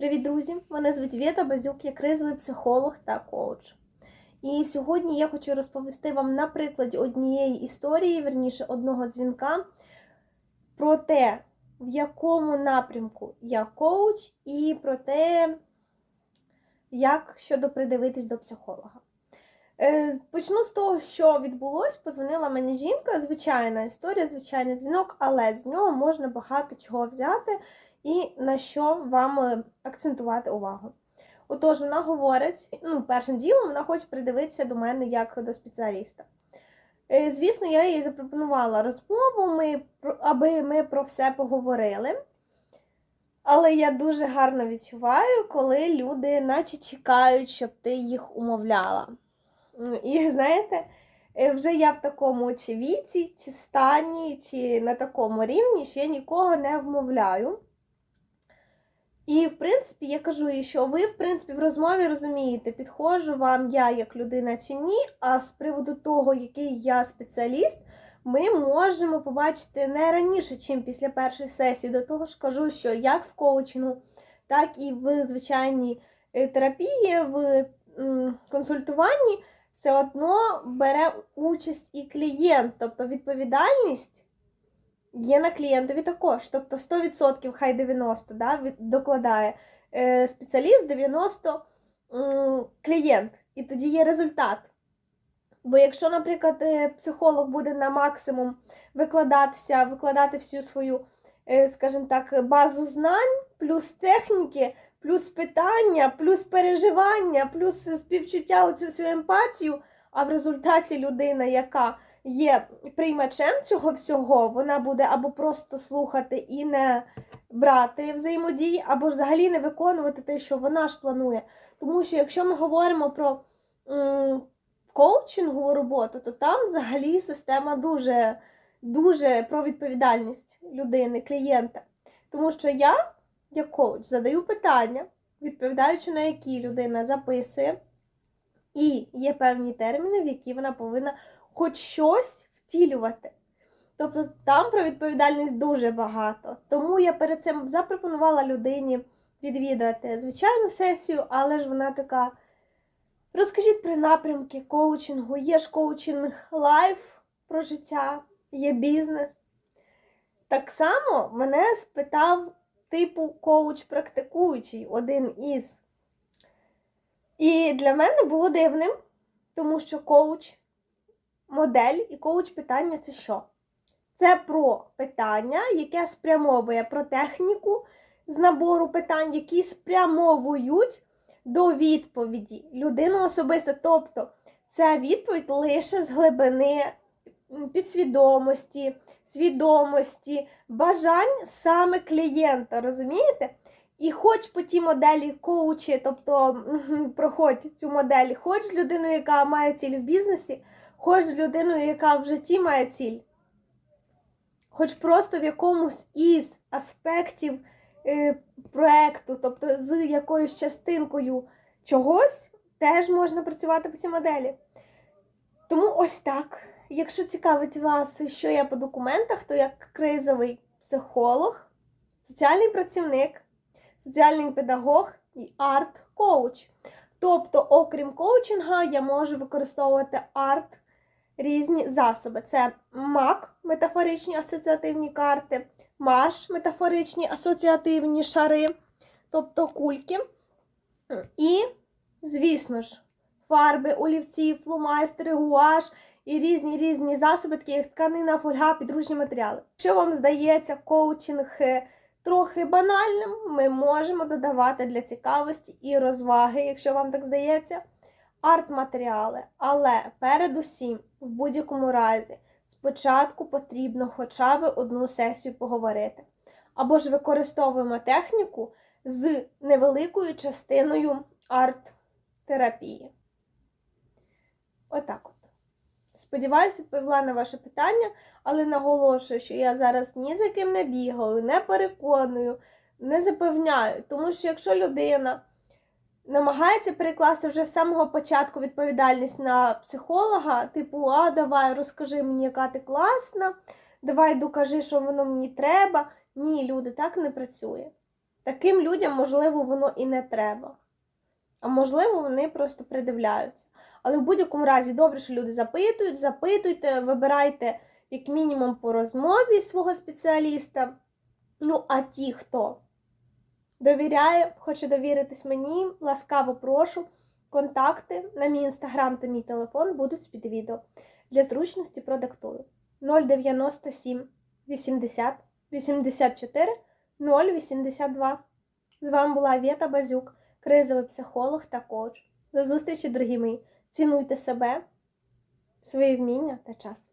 Привіт, друзі! Мене звуть Вєта Базюк, я кризовий психолог та коуч. І сьогодні я хочу розповісти вам на прикладі однієї історії, верніше одного дзвінка, про те, в якому напрямку я коуч, і про те, як щодо придивитись до психолога. Е, Почну з того, що відбулось. Позвонила мені жінка, звичайна історія, звичайний дзвінок, але з нього можна багато чого взяти і на що вам е, акцентувати увагу. Отож, вона говорить, ну, першим ділом вона хоче придивитися до мене як до спеціаліста. Е, Звісно, я їй запропонувала розмову, ми, аби ми про все поговорили. Але я дуже гарно відчуваю, коли люди наче чекають, щоб ти їх умовляла. І знаєте, е, вже я в такому чи віці, чи стані, чи на такому рівні, що я нікого не вмовляю. І, в принципі, я кажу їй, що ви, в принципі, в розмові розумієте, підходжу вам я як людина чи ні, а з приводу того, який я спеціаліст, ми можемо побачити не раніше, чим після першої сесії. До того ж кажу, що як в коучингу, так і в звичайній е, терапії, в консультуванні все одно бере участь і клієнт, тобто відповідальність є на клієнтові також. Тобто 100%, хай 90% да, докладає е, спеціаліст, 90% м, клієнт. І тоді є результат. Бо якщо, наприклад, е, психолог буде на максимум викладатися, викладати всю свою, е, скажімо так, базу знань, плюс техніки, плюс питання, плюс переживання, плюс співчуття, оцю всю емпатію, а в результаті людина, яка є приймачем цього всього, вона буде або просто слухати і не брати взаємодії, або взагалі не виконувати те, що вона ж планує. Тому що якщо ми говоримо про коучингову роботу, то там взагалі система дуже, дуже про відповідальність людини, клієнта. Тому що я, як коуч, задаю питання, відповідаючи на які людина записує, і є певні терміни, в які вона повинна хоч щось втілювати. Тобто там про відповідальність дуже багато. Тому я перед цим запропонувала людині відвідати звичайну сесію, але ж вона така. Розкажіть про напрямки коучингу. Є ж коучинг лайф про життя, є бізнес. Так само мене спитав типу коуч практикуючий, один із. І для мене було дивним, тому що коуч модель і коуч питання це що? Це про питання, яке спрямовує про техніку з набору питань, які спрямовують до відповіді людину особисто. Тобто це відповідь лише з глибини підсвідомості, свідомості, бажань саме клієнта, розумієте? І хоч по тій моделі коучі, тобто проходь цю модель, хоч з людиною, яка має ціль в бізнесі, хоч з людиною, яка в житті має ціль, хоч просто в якомусь із аспектів е, проекту, тобто з якоюсь частинкою чогось, теж можна працювати по цій моделі. Тому ось так. Якщо цікавить вас, що я по документах, то як кризовий психолог, соціальний працівник, соціальний педагог і арт-коуч. Тобто, окрім коучинга, я можу використовувати арт різні засоби. Це МАК, метафоричні асоціативні карти, МАШ, метафоричні асоціативні шари, тобто кульки. І, звісно ж, фарби, олівці, фломайстери, гуаш і різні різні засоби, такі як тканина, фольга, підручні матеріали. Якщо вам здається коучинг е, трохи банальним, ми можемо додавати для цікавості і розваги, якщо вам так здається, арт-матеріали. Але передусім, в будь-якому разі, спочатку потрібно хоча б одну сесію поговорити. Або ж використовуємо техніку з невеликою частиною арт-терапії. Отак от. Сподіваюся, відповіла на ваше питання, але наголошую, що я зараз ні за ким не бігаю, не переконую, не запевняю. Тому що якщо людина намагається перекласти вже з самого початку відповідальність на психолога, типу, а давай розкажи мені, яка ти класна, давай докажи, що воно мені треба. Ні, люди, так не працює. Таким людям, можливо, воно і не треба. А можливо, вони просто придивляються. Але в будь-якому разі добре, що люди запитують, запитуйте, вибирайте як мінімум по розмові свого спеціаліста. Ну, а ті, хто довіряє, хоче довіритись мені, ласкаво прошу. Контакти на мій інстаграм та мій телефон будуть під відео. Для зручності продиктую 097 80 84 082. З вами була Вєта Базюк, кризовий психолог та коуч. До зустрічі, дорогі мої! Цінуйте себе, свої вміння та час.